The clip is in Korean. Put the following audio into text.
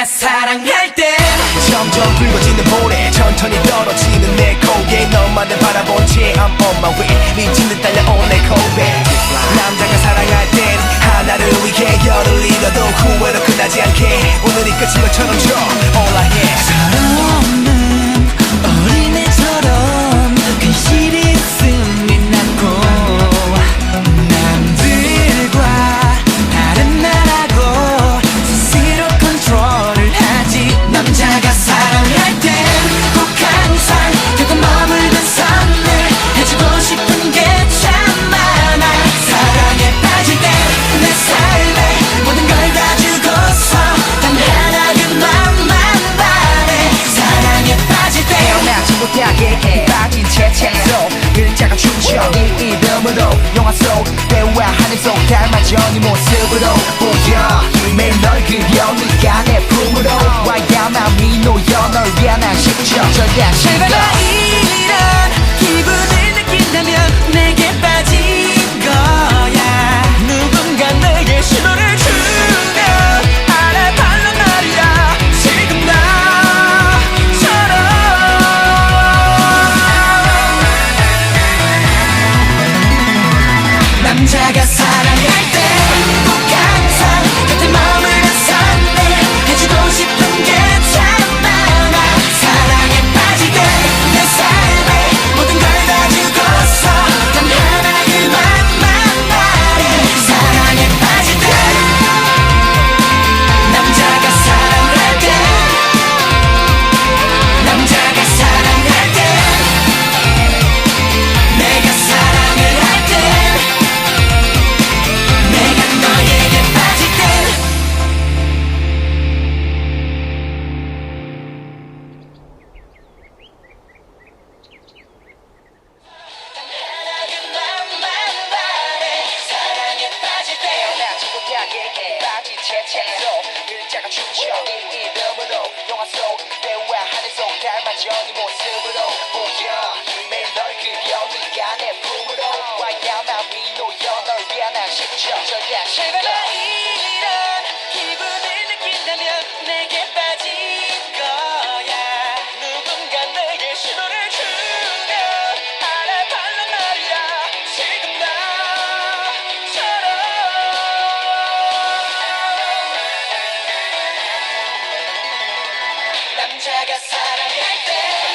남자가 사랑할 때. 점점 붉어지는 모래 천천히 떨어지는 내 고개. 너만을 바라본 채 I'm on my way. 미치는 달려온 내 고백 남자가 사랑할 땐 하나를 위해 열을 잃어도 후회로 끝나지 않게. 오늘이 끝인 것처럼 이 이름으로 영화 속 배우와 하늘 속 닮아져 네 모습으로 보여. 매일 널 그려 네가 내 품으로 와야만이 놓여 널 위한 한 십점 절대 실패가 내가 이런 기분을 느낀다면 내게 빠진 남자가 못하게 빠진 채 채로 글자가 춤춰 이 이름으로 영화 속 배우와 하늘 속 닮아져 네 모습으로 got Saturday night, babe.